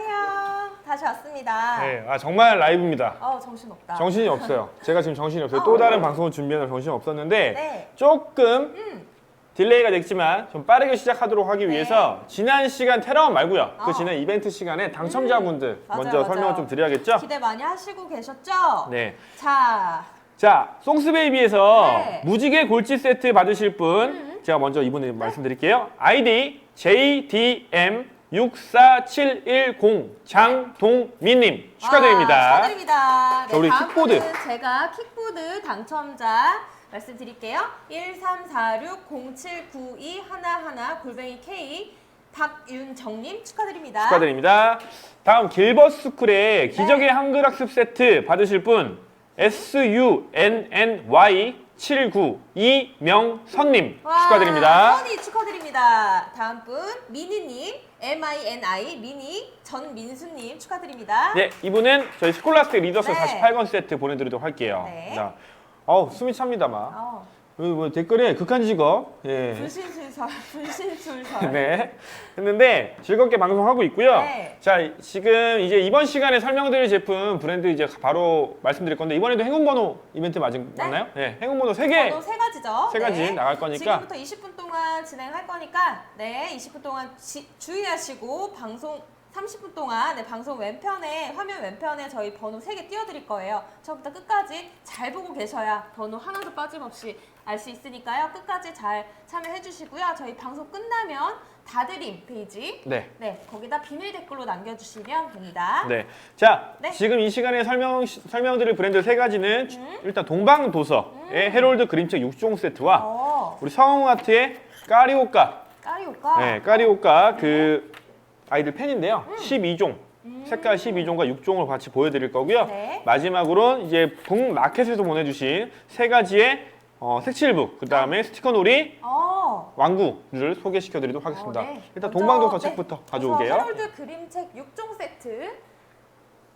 안녕하세요. 다시 왔습니다. 네, 아 정말 라이브입니다. 어, 정신 없다. 정신이 없어요. 제가 지금 정신이 없어요. 어. 또 다른 방송을 준비하느라 정신이 없었는데 네. 조금 음. 딜레이가 됐지만 좀 빠르게 시작하도록 하기 위해서 지난 시간 테라원 말고요. 어. 그 지난 이벤트 시간에 당첨자분들 맞아요, 먼저 맞아요. 설명을 좀 드려야겠죠? 기대 많이 하시고 계셨죠? 네. 자, 자, 송스베이비에서 네. 무지개 골치 세트 받으실 분 음. 제가 먼저 이분에 말씀드릴게요. 아이디 JDM 64710 장동민님 축하드립니다. 와, 축하드립니다. 네, 자, 우리 다음 킥보드. 분은 제가 킥보드 당첨자 말씀드릴게요. 13460792111 골뱅이 K 박윤정님 축하드립니다. 축하드립니다. 다음 길버스쿨의 기적의 한글 학습 세트 받으실 분 SUNNY 79 이명선님 와, 축하드립니다. 선이 축하드립니다. 다음 분 미니님 MINI 미니 전민수님 축하드립니다. 네, 이분은 저희 스콜라스틱 리더스 네. 48권 세트 보내드리도록 할게요. 네. 자, 어우 숨이 찹니다 막. 어, 여기 뭐 댓글에 극한 직업. 예. 불신술설 불신술설. 네. 했는데 즐겁게 방송하고 있고요. 네. 자, 지금 이제 이번 시간에 설명드릴 제품 브랜드 이제 바로 말씀드릴 건데 이번에도 행운번호 이벤트 맞은 네. 맞나요? 네. 행운번호 3개 번호 세 가지죠. 세 가지 네. 나갈 거니까. 지금부터 20분 동안 진행할 거니까 네 20분 동안 지- 주의하시고 방송 30분 동안 네, 방송 왼편에 화면 왼편에 저희 번호 세 개 띄워드릴 거예요. 처음부터 끝까지 잘 보고 계셔야 번호 하나도 빠짐없이 알 수 있으니까요. 끝까지 잘 참여해 주시고요. 저희 방송 끝나면 다드림 페이지 네. 네 거기다 비밀 댓글로 남겨주시면 됩니다. 네. 자, 네. 지금 이 시간에 설명 설명드릴 브랜드 세 가지는 주- 음. 일단 동방 도서의 헤롤드 그림책 6종 세트와 어 우리 성웅아트의 까리오까 까리오까. 네, 까리오까 그 아이들 펜인데요. 음. 12종. 색깔 12종과 6종을 같이 보여드릴 거고요. 네. 마지막으로 이제 북마켓에서 보내주신 세 가지의 어, 색칠북, 그 다음에 스티커 놀이, 어. 왕구를 소개시켜드리도록 하겠습니다. 어, 네. 일단 먼저, 동방도서 네. 책부터 가져오게요. 헤롤드 그림책 6종 세트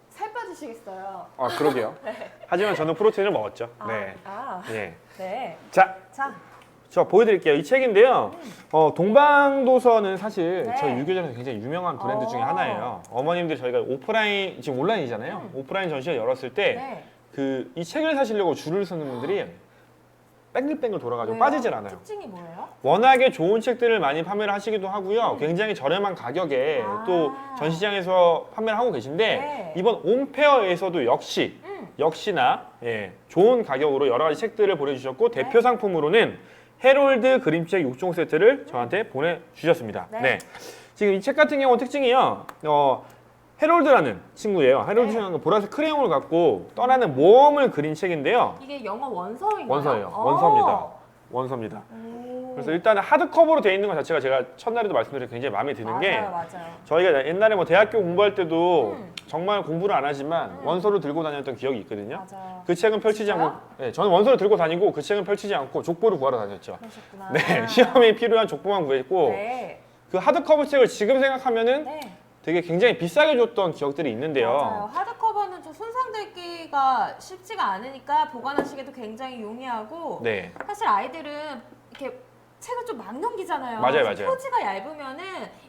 살 빠지시겠어요. 아, 그러게요. 네. 하지만 저는 프로테인을 먹었죠. 아, 네. 아, 예. 네. 자, 자, 저 보여드릴게요. 이 책인데요. 어, 동방도서는 사실 네. 저희 유교전에서 굉장히 유명한 브랜드 중에 어. 하나예요. 어머님들 저희가 오프라인, 지금 온라인이잖아요. 음. 오프라인 전시회 열었을 때 네. 그이 책을 사시려고 줄을 서는 분들이 뺑글뺑글 돌아가지고 왜요? 빠지질 않아요. 특징이 뭐예요? 워낙에 좋은 책들을 많이 판매를 하시기도 하고요. 굉장히 저렴한 가격에 음. 아. 또 전시장에서 판매를 하고 계신데 네. 이번 온페어에서도 역시 음. 역시나 예, 좋은 가격으로 여러 가지 책들을 보내주셨고 네. 대표 상품으로는 헤롤드 그림책 6종 세트를 저한테 보내주셨습니다. 네. 네. 지금 이 책 같은 경우 특징이요. 어, 헤롤드라는 친구예요. 헤롤드라는 건 보라색 크레용을 갖고 떠나는 모험을 그린 책인데요. 이게 영어 원서인가요? 원서예요. 어. 원서입니다. 원서입니다. 오. 그래서 일단은 하드커버로 되어 있는 것 자체가 제가 첫날에도 말씀드린 굉장히 마음에 드는 맞아요, 게 맞아요. 저희가 옛날에 뭐 대학교 공부할 때도 음. 정말 공부를 안 하지만 음. 원서를 들고 다녔던 기억이 있거든요. 맞아요. 그 책은 펼치지 진짜요? 않고, 네, 저는 원서를 들고 다니고 그 책은 펼치지 않고 족보를 구하러 다녔죠. 그러셨구나. 네, 시험에 필요한 족보만 구했고 네. 그 하드커버 책을 지금 생각하면은 네. 되게 굉장히 비싸게 줬던 기억들이 있는데요. 맞아요. 하드커버는 좀 손상되기가 쉽지가 않으니까 보관하시기도 굉장히 용이하고 네, 사실 아이들은 이렇게 책을 좀 막 넘기잖아요. 맞아요, 맞아요. 표지가 얇으면은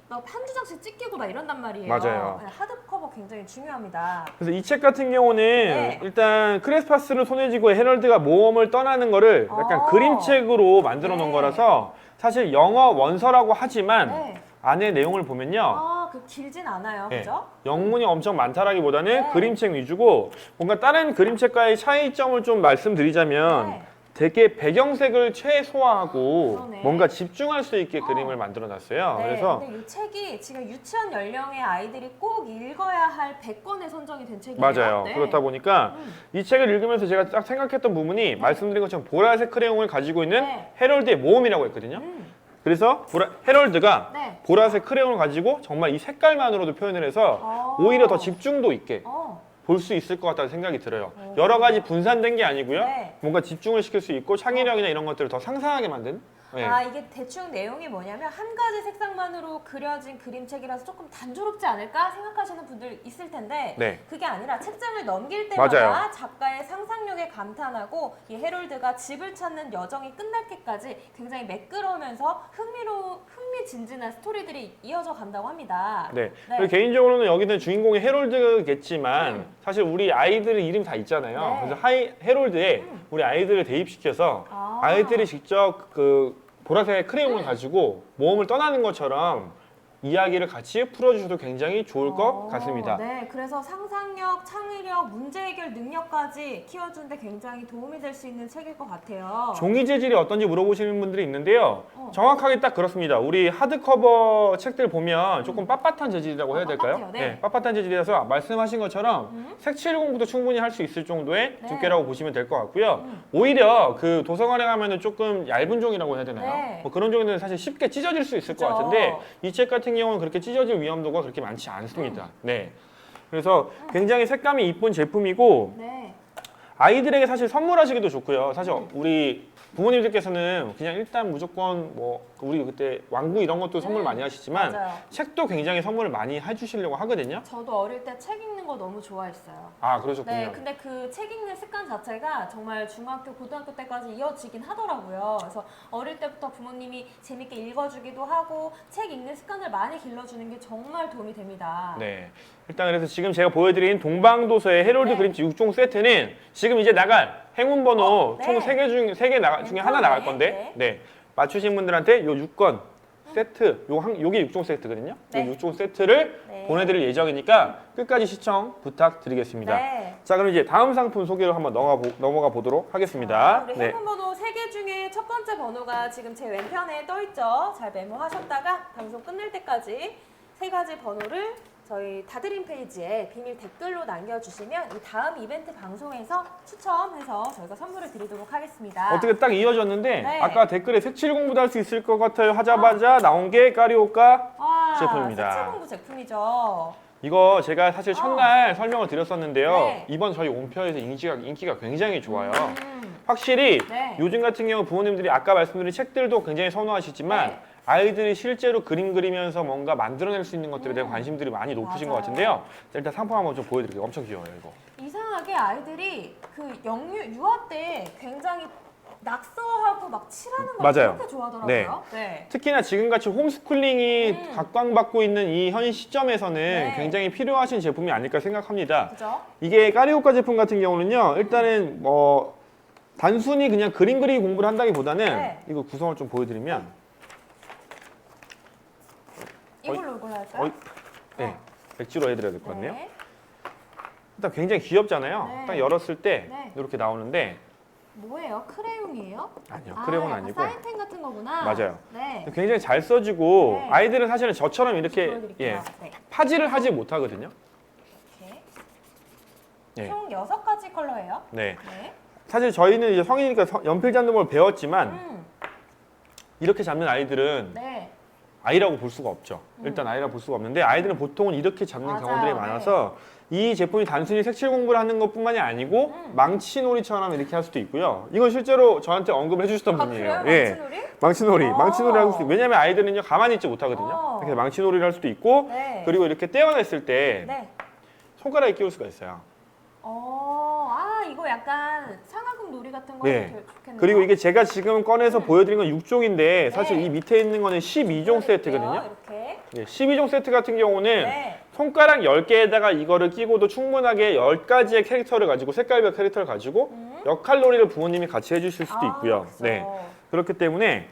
막 한두 장씩 찢기고 막 이런단 말이에요. 맞아요. 네, 하드커버 굉장히 중요합니다. 그래서 이 책 같은 경우는 네. 일단 크레스파스를 손에 쥐고 헤럴드가 모험을 떠나는 거를 약간 어. 그림책으로 만들어 놓은 네. 거라서 사실 영어 원서라고 하지만 네. 안에 내용을 보면요. 아, 그 길진 않아요. 네. 그죠? 영문이 엄청 많다라기보다는 네. 그림책 위주고 뭔가 다른 그림책과의 차이점을 좀 말씀드리자면 네. 되게 배경색을 최소화하고 그러네. 뭔가 집중할 수 있게 어. 그림을 만들어 놨어요. 네, 그래서 근데 이 책이 지금 유치원 연령의 아이들이 꼭 읽어야 할 100권에 선정이 된 책이에요. 맞아요. 네. 그렇다 보니까 음. 이 책을 읽으면서 제가 딱 생각했던 부분이 말씀드린 것처럼 보라색 크레용을 가지고 있는 네. 헤럴드의 모험이라고 했거든요. 음, 그래서 보라, 헤럴드가 네. 보라색 크레용을 가지고 정말 이 색깔만으로도 표현을 해서 어. 오히려 더 집중도 있게 어, 볼 수 있을 것 같다는 생각이 들어요. 오. 여러 가지 분산된 게 아니고요. 네. 뭔가 집중을 시킬 수 있고 창의력이나 이런 것들을 더 상상하게 만든 네. 아 이게 대충 내용이 뭐냐면 한 가지 색상만으로 그려진 그림책이라서 조금 단조롭지 않을까 생각하시는 분들 있을 텐데 네. 그게 아니라 책장을 넘길 때마다 맞아요. 작가의 상상력에 감탄하고 이 해롤드가 집을 찾는 여정이 끝날 때까지 굉장히 매끄러우면서 흥미로 흥미진진한 스토리들이 이어져 간다고 합니다. 네. 네. 그리고 개인적으로는 여기는 주인공이 해롤드겠지만 음. 사실 우리 아이들의 이름 다 있잖아요. 네. 그래서 하이, 해롤드에 음. 우리 아이들을 대입시켜서 아. 아이들이 직접 그 보라색 크레용을 가지고 모험을 떠나는 것처럼 이야기를 같이 풀어주셔도 굉장히 좋을 것 어, 같습니다. 네, 그래서 상상력, 창의력, 문제 해결 능력까지 키워주는데 굉장히 도움이 될 수 있는 책일 것 같아요. 종이 재질이 어떤지 물어보시는 분들이 있는데요. 어. 정확하게 딱 그렇습니다. 우리 하드커버 책들 보면 조금 빳빳한 재질이라고 아, 해야 될까요? 빳빳해요. 네. 빳빳한 재질이라서 말씀하신 것처럼 음. 색칠 공부도 충분히 할 수 있을 정도의 네. 두께라고 보시면 될 것 같고요. 음. 오히려 그 도서관에 가면 은 조금 얇은 종이라고 해야 되나요? 네. 뭐 그런 종이는 사실 쉽게 찢어질 수 있을 것 그죠. 같은데 이 책 같은 경우는 그렇게 찢어질 위험도가 그렇게 많지 않습니다. 음. 네. 그래서 굉장히 색감이 이쁜 제품이고 네. 아이들에게 사실 선물하시기도 좋고요. 사실 음. 우리 부모님들께서는 그냥 일단 무조건 뭐 우리 그때 왕구 이런 것도 선물 음, 많이 하시지만 맞아요. 책도 굉장히 선물을 많이 해주시려고 하거든요. 저도 어릴 때 책 읽는 거 너무 좋아했어요. 아 그러셨군요. 네, 근데 그 책 읽는 습관 자체가 정말 중학교, 고등학교 때까지 이어지긴 하더라고요. 그래서 어릴 때부터 부모님이 재밌게 읽어주기도 하고 책 읽는 습관을 많이 길러주는 게 정말 도움이 됩니다. 네. 일단 그래서 지금 제가 보여드린 동방도서의 해롤드 네. 그림책 6종 세트는 지금 이제 나갈 행운 번호 어, 네. 총 3개 중, 세개 나가, 중에 하나 네, 나갈 건데 네. 맞추신 분들한테 요 6건 세트, 요 한, 요게 6종 세트거든요. 네. 요 6종 세트를 네. 보내드릴 예정이니까 끝까지 시청 부탁드리겠습니다. 네. 자 그럼 이제 다음 상품 소개로 한번 넘어가, 보, 넘어가 보도록 하겠습니다. 우리 네. 행운 번호 3개 중에 첫 번째 번호가 지금 제 왼편에 떠 있죠. 잘 메모하셨다가 방송 끝날 때까지 세 가지 번호를 저희 다드림 페이지에 비밀 댓글로 남겨주시면 이 다음 이벤트 방송에서 추첨해서 저희가 선물을 드리도록 하겠습니다. 어떻게 딱 이어졌는데 네. 아까 댓글에 색칠 공부도 할 수 있을 것 같아요 하자마자 나온 게 까리오카 와, 제품입니다. 색칠 공부 제품이죠. 이거 제가 사실 첫날 설명을 드렸었는데요. 아. 네. 이번 저희 온표에서 인기가, 인기가 굉장히 좋아요. 음, 확실히 네. 요즘 같은 경우 부모님들이 아까 말씀드린 책들도 굉장히 선호하시지만 네. 아이들이 실제로 그림 그리면서 뭔가 만들어낼 수 있는 것들에 대한 음. 관심들이 많이 높으신 것 맞아요. 같은데요. 자, 일단 상품 한번 좀 보여드릴게요. 엄청 귀여워요, 이거. 이상하게 아이들이 그 영유 유아 때 굉장히 낙서하고 막 칠하는 거 맞아요. 그렇게 좋아하더라고요. 네. 특히나 지금같이 홈스쿨링이 음. 각광받고 있는 이 현 시점에서는 네. 굉장히 필요하신 제품이 아닐까 생각합니다. 그죠? 이게 까리오카 제품 같은 경우는요. 일단은 뭐 단순히 그냥 그림 그리기 공부를 한다기보다는 네. 이거 구성을 좀 보여드리면 이걸로 이걸로 할까요? 어이, 네 백지로 해드려야 될 것 같네요. 네. 일단 굉장히 귀엽잖아요. 네. 딱 열었을 때 네. 이렇게 나오는데 뭐예요? 크레용이에요? 아니요 아, 크레용은 약간 아니고 사인펜 같은 거구나. 맞아요. 네. 굉장히 잘 써지고 네. 아이들은 사실은 저처럼 이렇게 보여드릴게요. 예 네. 파지를 하지 못하거든요. 이렇게. 예. 총 여섯 가지 컬러예요. 네 네. 사실 저희는 이제 성인이니까 서- 연필 잡는 걸 배웠지만 음. 이렇게 잡는 아이들은 네. 아이라고 볼 수가 없죠. 음. 일단 아이라고 볼 수가 없는데 아이들은 보통은 이렇게 잡는 맞아요. 경우들이 네. 많아서 이 제품이 단순히 색칠 공부를 하는 것뿐만이 아니고 음. 망치놀이처럼 이렇게 할 수도 있고요. 이건 실제로 저한테 언급을 해주셨던 아, 분이에요. 그래요? 예. 망치놀이? 망치놀이, 어. 망치놀이 할 수도 있고 왜냐면 아이들은요 가만히 있지 못하거든요. 어. 그래서 망치놀이를 할 수도 있고 네. 그리고 이렇게 떼어냈을 때 네. 손가락에 끼울 수가 있어요. 어, 아 이거 약간 상하금 놀이 같은 거 네. 되게 좋겠네요. 그리고 이게 제가 지금 꺼내서 보여드린 건 6종인데 사실 네. 이 밑에 있는 거는 12종 세트거든요. 이렇게. 예, 12종 세트 같은 경우는 네. 손가락 10개에다가 이거를 끼고도 충분하게 10가지의 캐릭터를 가지고 색깔별 캐릭터를 가지고 음. 역할 놀이를 부모님이 같이 해주실 수도 아, 있고요. 네. 그렇기 때문에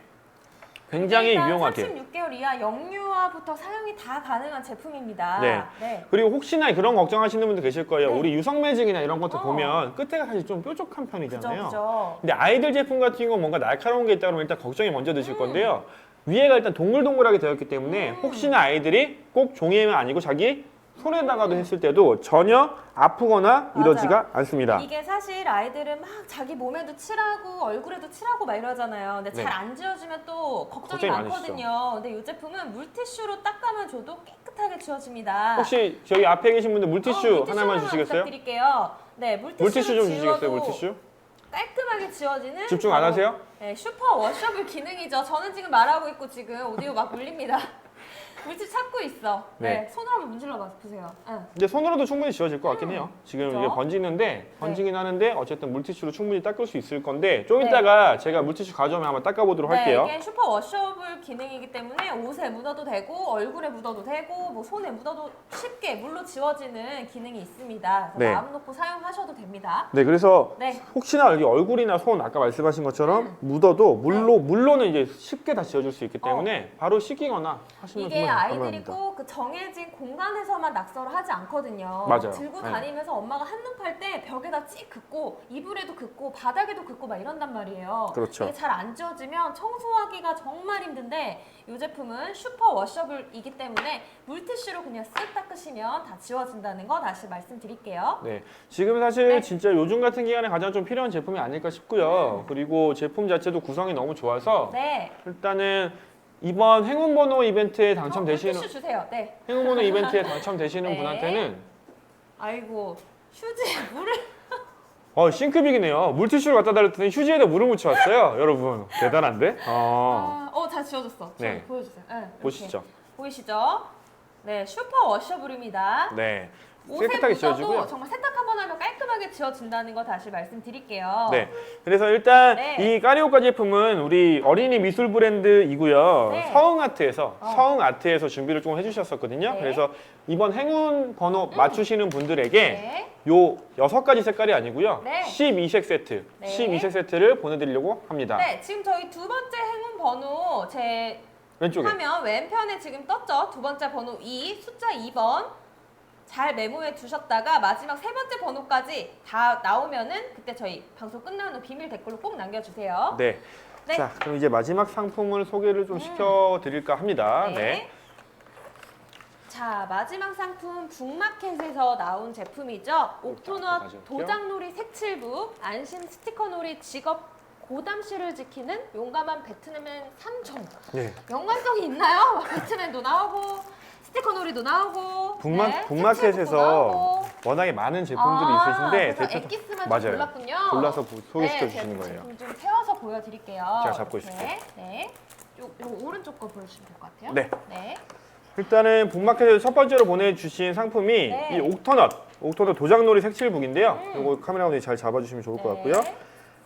굉장히 일단 유용하게 36개월 이하 영유아부터 사용이 다 가능한 제품입니다. 네. 네. 그리고 혹시나 그런 걱정하시는 분들 계실 거예요. 네. 우리 유성 매직이나 이런 것들 어. 보면 끝에가 사실 좀 뾰족한 그죠, 편이잖아요. 그죠. 근데 아이들 제품 같은 경우는 뭔가 날카로운 게 있다 그러면 일단 걱정이 먼저 드실 음. 건데요. 위에가 일단 동글동글하게 되어 있기 때문에 음. 혹시나 아이들이 꼭 종이에만 아니고 자기 손에다가도 했을 때도 전혀 아프거나 맞아요. 이러지가 않습니다. 이게 사실 아이들은 막 자기 몸에도 칠하고 얼굴에도 칠하고 막 이러잖아요. 근데 네. 잘 안 지워지면 또 걱정이, 걱정이 많거든요. 근데 이 제품은 물티슈로 닦아만 줘도 깨끗하게 지워집니다. 혹시 저희 앞에 계신 분들 물티슈 어, 물티슈 하나만 주시겠어요? 부탁드릴게요. 네, 물티슈, 물티슈 좀 주시겠어요? 물티슈? 깔끔하게 지워지는 집중 안 하세요? 네, 슈퍼 워셔블 기능이죠. 저는 지금 말하고 있고 지금 오디오 막 울립니다. 물질 찾고 있어. 네. 네. 손으로 한번 문질러 봐 보세요. 응. 이제 손으로도 충분히 지워질 것 같긴 해요. 지금 그죠? 이게 번지는데 번지긴 하는데 어쨌든 물티슈로 충분히 닦을 수 있을 건데 좀 네. 이따가 제가 물티슈 가져오면 한번 닦아보도록 할게요. 네, 이게 슈퍼 워셔블 기능이기 때문에 옷에 묻어도 되고 얼굴에 묻어도 되고 뭐 손에 묻어도 쉽게 물로 지워지는 기능이 있습니다. 그래서 네. 마음 놓고 사용하셔도 됩니다. 네, 그래서 네. 혹시나 여기 얼굴이나 손 아까 말씀하신 것처럼 묻어도 물로 네. 물로는 이제 쉽게 다 지워줄 수 있기 때문에 바로 씻기거나 하시면 어. 정말 아이들이 감사합니다. 꼭그 정해진 공간에서만 낙서를 하지 않거든요. 맞아요. 들고 네. 다니면서 엄마가 한눈 팔 때 벽에다 찍 긋고 이불에도 긋고 바닥에도 긋고 막 이런단 말이에요. 그렇죠. 이게 잘 안 지워지면 청소하기가 정말 힘든데 이 제품은 슈퍼 워셔블이기 때문에 물티슈로 그냥 쓱 닦으시면 다 지워진다는 거 다시 말씀드릴게요. 네, 지금 사실 네. 진짜 요즘 같은 기간에 가장 좀 필요한 제품이 아닐까 싶고요. 그리고 제품 자체도 구성이 너무 좋아서 네. 일단은 이번 행운 번호 이벤트에 어, 당첨되시는 물티슈 주세요. 네. 행운 번호 이벤트에 당첨되시는 네. 분한테는 아이고 휴지 물을 어 싱크빅이네요. 물티슈를 갖다 달랬더니 휴지에다 물을 묻혀 왔어요. 여러분 대단한데? 어, 아, 어, 다 지워졌어. 저 네. 보여주세요. 네, 이렇게. 보시죠. 보이시죠? 네, 슈퍼 워셔블입니다. 네. 옷에 깨끗하게 묻어도 지워지고요. 정말 세탁 한 번 하면 깔끔하게 지워진다는 거 다시 말씀드릴게요. 네. 그래서 일단 네. 이 까리오카 제품은 우리 어린이 미술 브랜드이고요. 네. 서흥아트에서 어. 서흥아트에서 준비를 좀 해주셨었거든요. 네. 음. 그래서 이번 행운 번호 맞추시는 분들에게 네. 요 여섯 가지 색깔이 아니고요. 네. 12색 세트, 네. 12색 세트를 보내드리려고 합니다. 네, 지금 저희 두 번째 행운 번호 제 왼쪽에. 화면 왼편에 지금 떴죠? 두 번째 번호 2, 숫자 2번 잘 메모해 두셨다가 마지막 세 번째 번호까지 다 나오면은 그때 저희 방송 끝나는 후 비밀 댓글로 꼭 남겨주세요. 네. 네. 자, 그럼 이제 마지막 상품을 소개를 좀 시켜드릴까 합니다. 네. 자 마지막 상품 북마켓에서 나온 제품이죠. 옥토넛 가져올게요. 도장놀이 색칠북 안심 스티커놀이 직업 고담시를 지키는 용감한 배트맨 3종. 네. 연관성이 있나요? 배트맨도 나오고 스티커 놀이도 나오고 북마, 네, 북마켓에서 나오고. 워낙에 많은 제품들이 아, 있으신데 그래서 대표- 엑기스만 좀 맞아요. 골랐군요. 골라서 부- 소개시켜 네, 주시는 거예요. 제품 좀 세워서 보여드릴게요. 제가 잡고 이렇게. 있을게요. 네. 요, 요 오른쪽 거 보여주시면 될 것 같아요. 네. 네. 일단은 북마켓에서 첫 번째로 보내주신 상품이 네. 이 옥터넛, 옥터넛 도장놀이 색칠북인데요. 음. 이거 카메라 감독님 잘 잡아주시면 좋을 것 같고요. 네.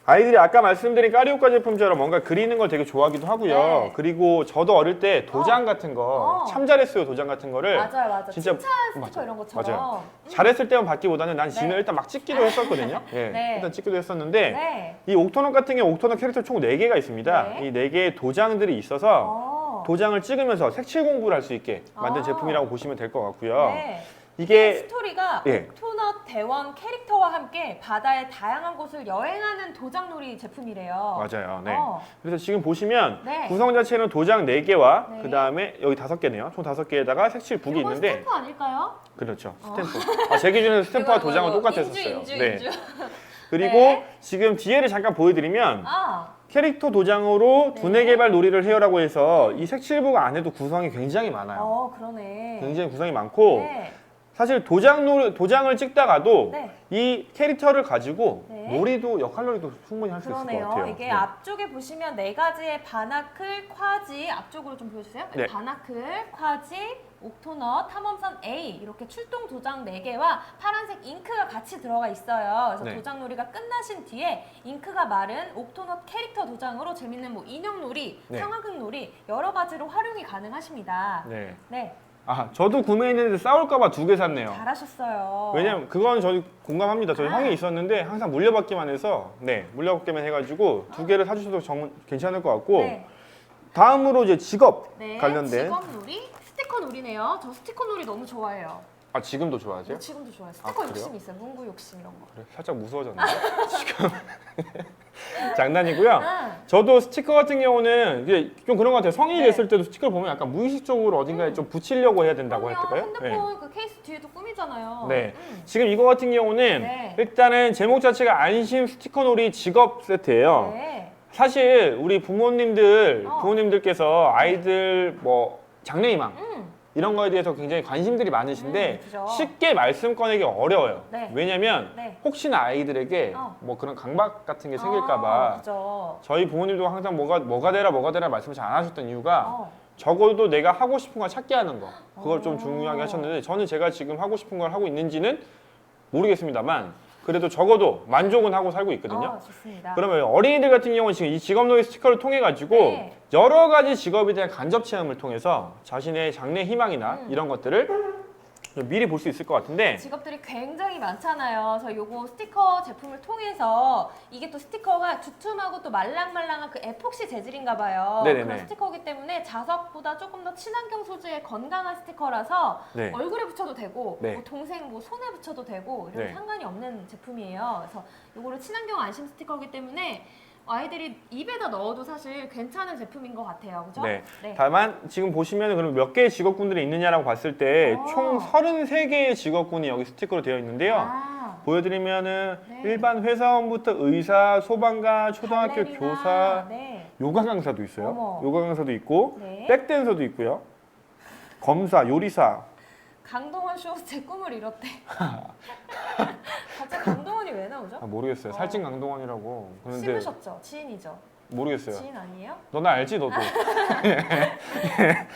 아이들이 아까 말씀드린 까리오카 제품처럼 뭔가 그리는 걸 되게 좋아하기도 하고요. 네. 그리고 저도 어릴 때 도장 같은 거 어. 참 잘했어요 도장 같은 거를 맞아요, 맞아요. 진짜 칭찬 스티커 맞아요. 이런 것처럼. 맞아요. 음. 잘했을 때만 받기보다는 난 지면 네. 일단 막 찍기도 했었거든요. 예, 네. 일단 찍기도 했었는데 네. 이 옥토넛 같은 경우 옥토넛 캐릭터 총 4개가 있습니다. 네. 이 4개의 도장들이 있어서 어. 도장을 찍으면서 색칠 공부를 할 수 있게 만든 아. 제품이라고 보시면 될 것 같고요. 네. 이게 스토리가 예. 옥토넛 대원 캐릭터와 함께 바다의 다양한 곳을 여행하는 도장놀이 제품이래요. 맞아요. 네. 어. 그래서 지금 보시면 네. 구성 자체는 도장 4개와 네. 그 다음에 여기 5개네요. 총 5개에다가 색칠 북이 있는데 스탬프 아닐까요? 그렇죠. 어. 스탬프. 아, 제 기준에는 스탬프와 이거, 도장은 이거 똑같았었어요. 인주, 인주, 네. 인주. 그리고 네. 지금 뒤에를 잠깐 보여드리면 아, 캐릭터 도장으로 네. 두뇌 개발 놀이를 해요라고 해서 이 색칠북 안에도 구성이 굉장히 많아요. 어, 그러네. 굉장히 구성이 많고 네. 사실 도장 놀 도장을 찍다가도 네. 이 캐릭터를 가지고 네. 놀이도 역할 놀이도 충분히 할 수 있을 것 그러네요. 같아요. 이게 네. 앞쪽에 보시면 네 가지의 바나클, 콰지 앞쪽으로 좀 보여주세요. 네. 바나클, 콰지, 옥토넛, 탐험선 A 이렇게 출동 도장 네 개와 파란색 잉크가 같이 들어가 있어요. 그래서 네. 도장놀이가 끝나신 뒤에 잉크가 마른 옥토넛 캐릭터 도장으로 재밌는 뭐 인형놀이, 네. 상황극놀이 여러 가지로 활용이 가능하십니다. 네. 네, 아 저도 구매했는데 싸울까봐 두 개 샀네요. 잘하셨어요. 왜냐면 그건 저희 공감합니다. 저희 아. 형이 있었는데 항상 물려받기만 해서 네 물려받기만 해가지고 두 개를 사주셔도 정 괜찮을 것 같고 네. 다음으로 이제 직업 네, 관련된 직업 놀이, 스티커 놀이네요. 저 스티커 놀이 너무 좋아해요. 아 지금도 좋아하세요? 저 지금도 좋아해요. 스티커 그래요? 욕심 있어요. 문구 욕심 이런 거. 그래, 살짝 무서워졌는데 지금 장난이고요. 아, 저도 스티커 같은 경우는 이게 좀 그런 것 같아요. 성인이 네. 됐을 때도 스티커를 보면 약간 무의식적으로 어딘가에 좀 붙이려고 해야 된다고 그럼요. 할까요? 네. 핸드폰 그 케이스 뒤에도 꾸미잖아요. 네. 음. 지금 이거 같은 경우는 네. 일단은 제목 자체가 안심 스티커 놀이 직업 세트예요. 네. 사실 우리 부모님들 어. 부모님들께서 아이들 뭐 장래희망 음. 이런 거에 대해서 굉장히 관심들이 많으신데 음, 그죠. 쉽게 말씀 꺼내기 어려워요. 네. 왜냐면 네. 혹시나 아이들에게 어. 뭐 그런 강박 같은 게 생길까 어, 봐 그죠. 저희 부모님도 항상 뭐가 뭐가 되라 뭐가 되라 말씀을 잘 안 하셨던 이유가 어. 적어도 내가 하고 싶은 걸 찾게 하는 거 그걸 좀 어. 중요하게 하셨는데 저는 제가 지금 하고 싶은 걸 하고 있는지는 모르겠습니다만 그래도 적어도 만족은 하고 살고 있거든요. 어, 좋습니다. 그러면 어린이들 같은 경우는 지금 이 직업노예 스티커를 통해 가지고 네. 여러 가지 직업에 대한 간접 체험을 통해서 자신의 장래 희망이나 음. 이런 것들을 좀 미리 볼 수 있을 것 같은데 직업들이 굉장히 많잖아요. 저 요거 스티커 제품을 통해서 이게 또 스티커가 두툼하고 또 말랑말랑한 그 에폭시 재질인가 봐요. 네네네. 그런 스티커이기 때문에 자석보다 조금 더 친환경 소재의 건강한 스티커라서 네. 얼굴에 붙여도 되고 네. 뭐 동생 뭐 손에 붙여도 되고 이런 네. 상관이 없는 제품이에요. 그래서 요거를 친환경 안심 스티커이기 때문에 아이들이 입에다 넣어도 사실 괜찮은 제품인 것 같아요. 그죠? 네. 네. 다만 지금 보시면 그럼 몇 개의 직업군들이 있느냐라고 봤을 때 어. 총 33개의 직업군이 여기 스티커로 되어 있는데요. 아, 보여드리면은 네. 일반 회사원부터 의사, 소방관, 초등학교 발레리나, 교사, 네. 요가 강사도 있어요. 어머. 요가 강사도 있고 네. 백댄서도 있고요. 검사, 요리사. 강동원 쇼제 꿈을 이뤘대. 갑자기 강동원이 왜 나오죠? 아, 모르겠어요. 어. 살찐 강동원이라고. 그런데 씹으셨죠? 지인이죠? 모르겠어요. 지인 아니에요? 너나 알지 너도. 네.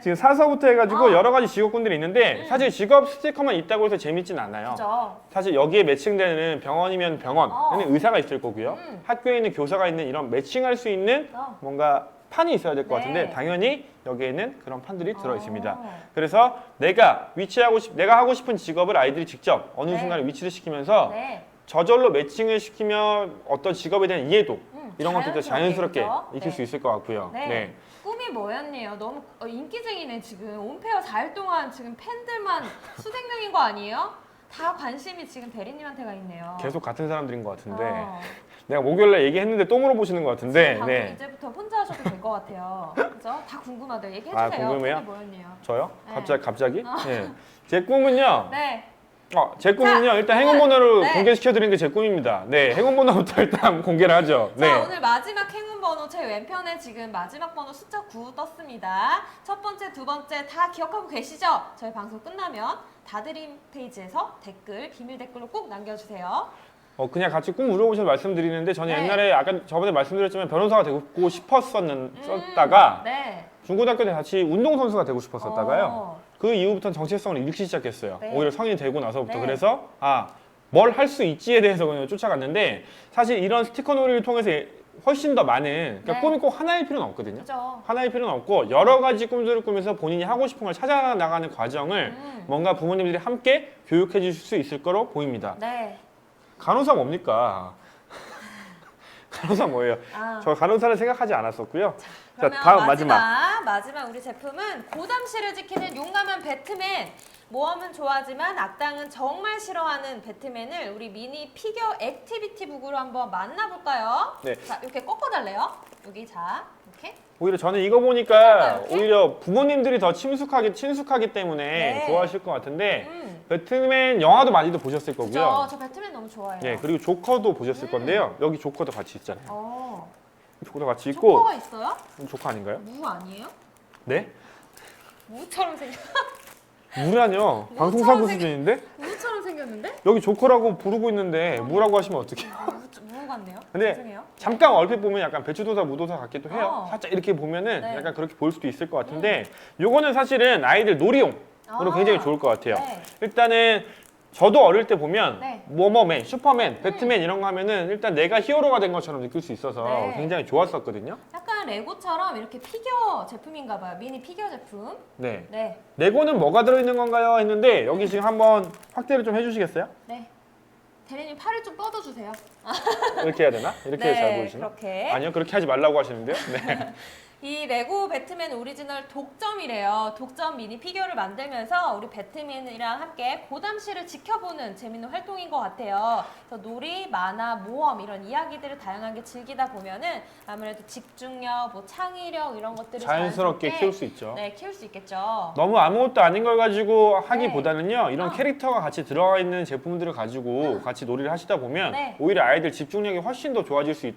지금 사서부터 해가지고 어. 여러 가지 직업군들이 있는데 음. 사실 직업 스티커만 있다고 해서 재밌진 않아요. 그죠? 사실 여기에 매칭되는 병원이면 병원에는 어. 의사가 있을 거고요. 음. 학교에 있는 교사가 있는 이런 매칭할 수 있는 어. 뭔가 판이 있어야 될것 네. 같은데 당연히 여기에는 그런 판들이 들어 있습니다. 어. 그래서 내가 위치하고 싶, 내가 하고 싶은 직업을 아이들이 직접 어느 네. 순간에 위치를 시키면서 네. 저절로 매칭을 시키면 어떤 직업에 대한 이해도 음, 이런 것들도 자연스럽게 그죠? 익힐 네. 수 있을 것 같고요. 네. 꿈이 뭐였네요. 너무 어, 인기쟁이네 지금. 온페어 4일 동안 지금 팬들만 수백 명인 거 아니에요? 다 관심이 지금 대리님한테가 있네요. 계속 같은 사람들인 것 같은데 어. 내가 목요일날 얘기했는데 또 물어보시는 것 같은데 네. 이제부터 혼자 하셔도 될 것 같아요. 그죠? 다 궁금하대요. 얘기해 아, 주세요. 궁금해요? 꿈이 뭐였네요. 저요? 네. 갑자기 갑자기? 네. 제 꿈은요. 네. 어, 제 꿈은요. 일단 행운 번호를 네. 공개시켜 드리는 게 제 꿈입니다. 네, 행운 번호부터 일단 공개를 하죠. 네. 자, 오늘 마지막 행운 번호 제 왼편에 지금 마지막 번호 숫자 9 떴습니다. 첫 번째, 두 번째 다 기억하고 계시죠? 저희 방송 끝나면 다드림 페이지에서 댓글, 비밀 댓글로 꼭 남겨주세요. 어, 그냥 같이 꿈 물어보셔서 말씀드리는데 저는 네. 옛날에 아까 저번에 말씀드렸지만 변호사가 되고 싶었었는 썼다가 네. 중고등학교 때 같이 운동선수가 되고 싶었었다가요. 어, 그 이후부터는 정체성을 잃기 시작했어요. 네. 오히려 성인이 되고 나서부터. 네. 그래서 아, 뭘 할 수 있지에 대해서 그냥 쫓아갔는데 사실 이런 스티커 놀이를 통해서 훨씬 더 많은 그러니까 네. 꿈이 꼭 하나일 필요는 없거든요. 그죠? 하나일 필요는 없고 여러 가지 꿈들을 꾸면서 본인이 하고 싶은 걸 찾아 나가는 과정을 음. 뭔가 부모님들이 함께 교육해 주실 수 있을 거로 보입니다. 네. 간호사 뭡니까? 간호사 뭐예요? 아. 저 간호사를 생각하지 않았었고요. 자, 그러면 다음 마지막, 마지막. 마지막 우리 제품은 고담시를 지키는 용감한 배트맨. 모험은 좋아하지만 악당은 정말 싫어하는 배트맨을 우리 미니 피겨 액티비티 북으로 한번 만나볼까요? 네. 자, 이렇게 꺾어달래요. 여기 자, 이렇게. 오히려 저는 이거 보니까 이렇게? 오히려 부모님들이 더 친숙하기 친숙하기 때문에 네. 좋아하실 것 같은데 음. 배트맨 영화도 많이들 보셨을 그죠? 거고요. 저 배트맨 너무 좋아해요. 네, 그리고 조커도 보셨을 음. 건데요. 여기 조커도 같이 있잖아요. 어. 조커도 같이 있고 조커가 있어요? 조커 아닌가요? 무 아니에요? 네? 무처럼 생겼. 무라뇨. 뭐 방송사고 처럼 수준인데 무처럼 생겼는데? 여기 조커라고 부르고 있는데 무라고 하시면 어떡해요? 무, 무 같네요. 근데 죄송해요. 잠깐 얼핏 보면 약간 배추도사 무도사 같기도 해요. 어. 살짝 이렇게 보면은 네. 약간 그렇게 보일 수도 있을 것 같은데 요거는 사실은 아이들 놀이용으로 아. 굉장히 좋을 것 같아요. 네. 일단은 저도 어릴 때 보면 네. 뭐뭐맨, 슈퍼맨, 배트맨 이런 거 하면은 일단 내가 히어로가 된 것처럼 느낄 수 있어서 네. 굉장히 좋았었거든요. 약간 레고처럼 이렇게 피겨 제품인가 봐요. 미니 피겨 제품. 네. 네. 레고는 뭐가 들어있는 건가요? 했는데 여기 지금 한번 확대를 좀 해주시겠어요? 네. 대리님 팔을 좀 뻗어주세요. 이렇게 해야 되나? 이렇게 해야 잘 보이시나? 네, 그렇게. 아니요, 그렇게 하지 말라고 하시는데요. 네. 이 레고 배트맨 오리지널 독점이래요. 독점 미니 피규어를 만들면서 우리 배트맨이랑 함께 고담시를 지켜보는 재밌는 활동인 것 같아요. 그래서 놀이, 만화, 모험 이런 이야기들을 다양하게 즐기다 보면은 아무래도 집중력, 뭐 창의력 이런 것들을 자연스럽게 키울 수 있죠. 네, 키울 수 있겠죠. 너무 아무것도 아닌 걸 가지고 하기보다는요 네. 이런 어. 캐릭터가 같이 들어가 있는 제품들을 가지고 같이 놀이를 하시다 보면 네. 오히려 아이들 집중력이 훨씬 더 좋아질 수 있,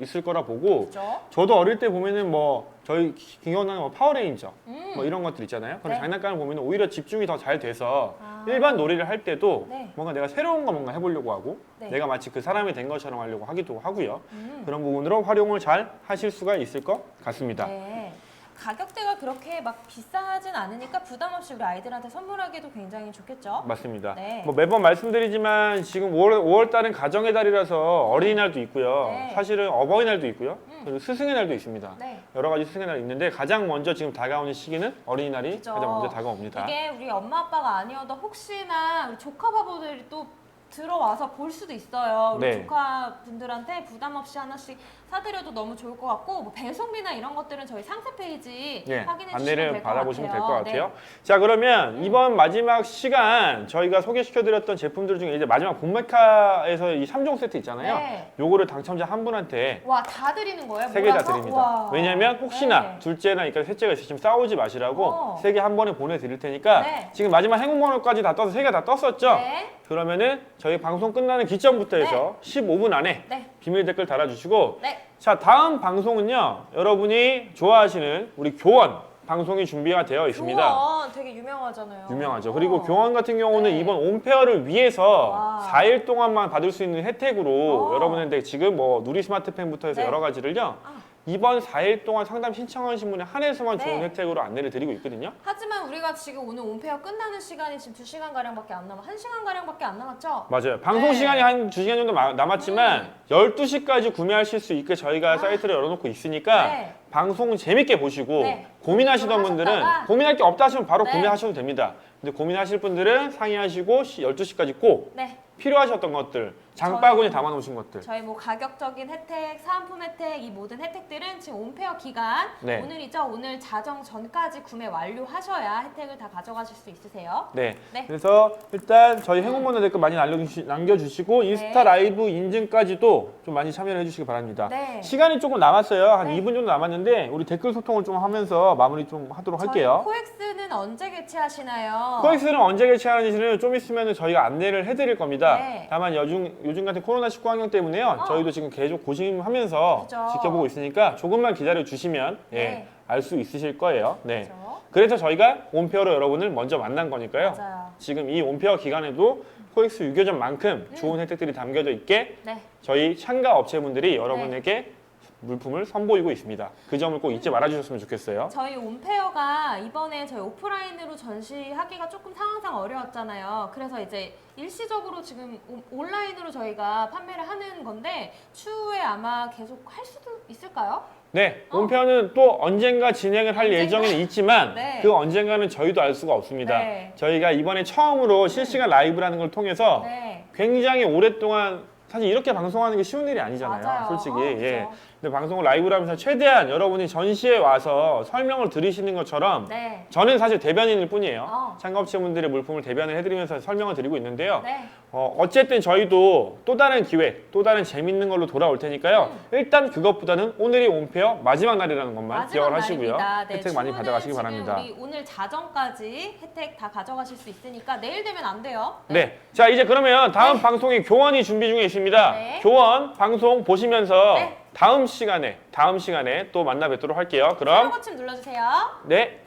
있을 거라 보고 그죠? 저도 어릴 때 보면은 뭐 저희 김경호는 뭐 파워레인저 음. 뭐 이런 것들 있잖아요. 그런 네. 장난감을 보면 오히려 집중이 더 잘 돼서 아. 일반 놀이를 할 때도 네. 뭔가 내가 새로운 거 뭔가 해보려고 하고 네. 내가 마치 그 사람이 된 것처럼 하려고 하기도 하고요. 음. 그런 부분으로 활용을 잘 하실 수가 있을 것 같습니다. 네. 가격대가 그렇게 막 비싸진 않으니까 부담 없이 우리 아이들한테 선물하기도 굉장히 좋겠죠. 맞습니다. 네. 뭐 매번 말씀드리지만 지금 5월, 5월 달은 가정의 달이라서 어린이날도 있고요. 네. 사실은 어버이날도 있고요. 음. 그리고 스승의 날도 있습니다. 네. 여러 가지 스승의 날이 있는데 가장 먼저 지금 다가오는 시기는 어린이날이 그죠. 가장 먼저 다가옵니다. 이게 우리 엄마 아빠가 아니어도 혹시나 우리 조카 바보들이 또 들어와서 볼 수도 있어요. 우리 네. 조카 분들한테 부담 없이 하나씩 사드려도 너무 좋을 것 같고 뭐 배송비나 이런 것들은 저희 상세 페이지 예, 확인해 주시면 안내를 될것 받아보시면 될 것 같아요. 네. 자 그러면 이번 마지막 시간 저희가 소개시켜드렸던 제품들 중에 이제 마지막 본메카에서 이 3종 세트 있잖아요. 네. 요거를 당첨자 한 분한테 와, 다 드리는 거예요? 세 개 다 몰아서? 드립니다. 와. 왜냐면 혹시나 네. 둘째나 그러니까 셋째가 있으시면 싸우지 마시라고 어. 세 개 한 번에 보내드릴 테니까 네. 지금 마지막 행운번호까지 다 떠서 세 개 다 떴었죠? 네. 그러면은 저희 방송 끝나는 기점부터 해서 15분 안에 네. 비밀 댓글 달아주시고 네. 자 다음 방송은요 여러분이 좋아하시는 우리 교원 방송이 준비가 되어 있습니다. 교원 되게 유명하잖아요. 유명하죠. 어. 그리고 교원 같은 경우는 네. 이번 온페어를 위해서 와. 4일 동안만 받을 수 있는 혜택으로 어. 여러분한테 지금 뭐 누리 스마트펜부터 해서 네. 여러 가지를요. 아. 이번 4일 동안 상담 신청하신 분에 한해서만 네. 좋은 혜택으로 안내를 드리고 있거든요. 하지만 우리가 지금 오늘 온페어 끝나는 시간이 지금 2시간 가량밖에 안 남아. 1시간 가량밖에 안 남았죠? 맞아요. 방송 네. 시간이 한 2시간 정도 마- 남았지만 12시까지 구매하실 수 있게 저희가 아. 사이트를 열어놓고 있으니까 네. 방송 재밌게 보시고 네. 고민하시던 분들은 하셨다가 고민할 게 없다 하시면 바로 네. 구매하셔도 됩니다. 근데 고민하실 분들은 상의하시고 12시까지 꼭 네. 필요하셨던 것들 장바구니에 담아놓으신 것들 저희 뭐 가격적인 혜택, 사은품 혜택 이 모든 혜택들은 지금 온페어 기간 네. 오늘이죠. 오늘 자정 전까지 구매 완료하셔야 혜택을 다 가져가실 수 있으세요. 네. 네. 그래서 일단 저희 행운번호 댓글 많이 남겨주시, 남겨주시고 인스타 네. 라이브 인증까지도 좀 많이 참여를 해주시기 바랍니다. 네. 시간이 조금 남았어요. 한 네. 2분 정도 남았는데 우리 댓글 소통을 좀 하면서 마무리 좀 하도록 할게요. 저희 코엑스는 언제 개최하시나요? 코엑스는 언제 개최하는지는 좀 있으면 저희가 안내를 해드릴 겁니다. 네. 다만 요즘, 요즘 같은 코로나19 환경 때문에요. 어. 저희도 지금 계속 고심하면서 그죠. 지켜보고 있으니까 조금만 기다려 주시면 예, 네. 알 수 있으실 거예요. 네. 그렇죠? 그래서 저희가 온페어로 여러분을 먼저 만난 거니까요. 맞아요. 지금 이 온페어 기간에도 코엑스 유교전만큼 음. 좋은 혜택들이 담겨져 있게 네. 저희 참가 업체분들이 여러분에게 물품을 선보이고 있습니다. 그 점을 꼭 잊지 말아주셨으면 좋겠어요. 저희 온페어가 이번에 저희 오프라인으로 전시하기가 조금 상황상 어려웠잖아요. 그래서 이제 일시적으로 지금 오- 온라인으로 저희가 판매를 하는 건데 추후에 아마 계속 할 수도 있을까요? 네, 어. 온페어는 또 언젠가 진행을 할 언젠가? 예정에는 있지만 네. 그 언젠가는 저희도 알 수가 없습니다. 네. 저희가 이번에 처음으로 실시간 라이브라는 걸 통해서 네. 굉장히 오랫동안 사실 이렇게 방송하는 게 쉬운 일이 아니잖아요. 맞아요. 솔직히. 어, 예. 그죠. 근데 방송을 라이브로 하면서 최대한 여러분이 전시에 와서 설명을 들으시는 것처럼 네. 저는 사실 대변인일 뿐이에요. 어. 참가업체분들의 물품을 대변을 해드리면서 설명을 드리고 있는데요. 네. 어, 어쨌든 저희도 또 다른 기회, 또 다른 재밌는 걸로 돌아올 테니까요. 음. 일단 그것보다는 오늘이 온페어 마지막 날이라는 것만 마지막 기억을 하시고요. 날입니다. 네, 혜택 많이 받아가시기 바랍니다. 우리 오늘 자정까지 혜택 다 가져가실 수 있으니까 내일 되면 안 돼요. 네. 자, 이제 그러면 다음 방송이 교원이 준비 중에 있습니다. 네. 교원 방송 보시면서 네. 다음 시간에, 다음 시간에 또 만나 뵙도록 할게요. 그럼, 고침 눌러주세요. 네.